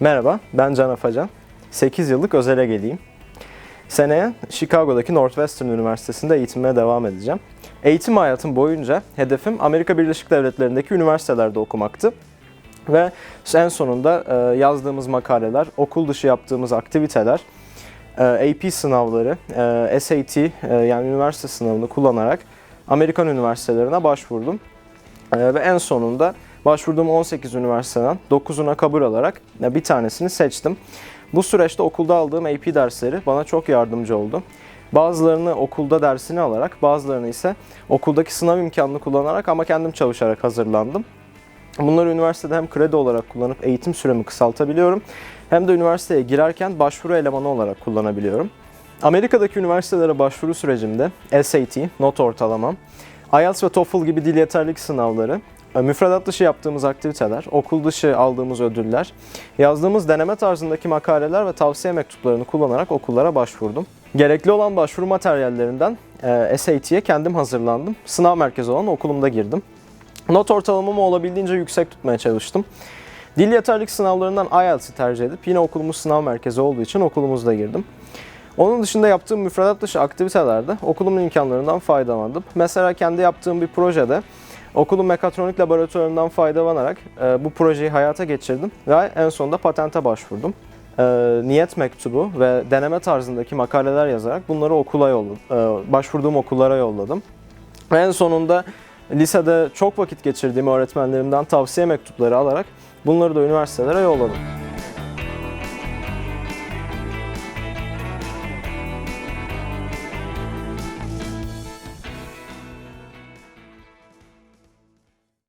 Merhaba, ben Can Afacan. 8 yıllık özel egeliyim. Seneye Chicago'daki Northwestern Üniversitesi'nde eğitimime devam edeceğim. Eğitim hayatım boyunca hedefim Amerika Birleşik Devletleri'ndeki üniversitelerde okumaktı. Ve en sonunda e, yazdığımız makaleler, okul dışı yaptığımız aktiviteler, e, AP sınavları, e, SAT yani üniversite sınavını kullanarak Amerikan üniversitelerine başvurdum. Ve en sonunda başvurduğum 18 üniversiteden 9'una kabul alarak bir tanesini seçtim. Bu süreçte okulda aldığım AP dersleri bana çok yardımcı oldu. Bazılarını okulda dersini alarak, bazılarını ise okuldaki sınav imkanını kullanarak ama kendim çalışarak hazırlandım. Bunları üniversitede hem kredi olarak kullanıp eğitim süremi kısaltabiliyorum hem de üniversiteye girerken başvuru elemanı olarak kullanabiliyorum. Amerika'daki üniversitelere başvuru sürecimde SAT, not ortalamam, IELTS ve TOEFL gibi dil yeterlilik sınavları, müfredat dışı yaptığımız aktiviteler, okul dışı aldığımız ödüller, yazdığımız deneme tarzındaki makaleler ve tavsiye mektuplarını kullanarak okullara başvurdum. Gerekli olan başvuru materyallerinden e, SAT'ye kendim hazırlandım. Sınav merkezi olan okulumda girdim. Not ortalamamı olabildiğince yüksek tutmaya çalıştım. Dil yeterlilik sınavlarından IELTS'i tercih edip yine okulumuz sınav merkezi olduğu için okulumuzda girdim. Onun dışında yaptığım müfredat dışı aktivitelerde okulumun imkanlarından faydalandım. Mesela kendi yaptığım bir projede okulun mekatronik laboratuvarından faydalanarak e, bu projeyi hayata geçirdim ve en sonunda patente başvurdum. E, niyet mektubu ve deneme tarzındaki makaleler yazarak bunları okula yolladım. E, başvurduğum okullara yolladım. Ve en sonunda lisede çok vakit geçirdiğim öğretmenlerimden tavsiye mektupları alarak bunları da üniversitelere yolladım.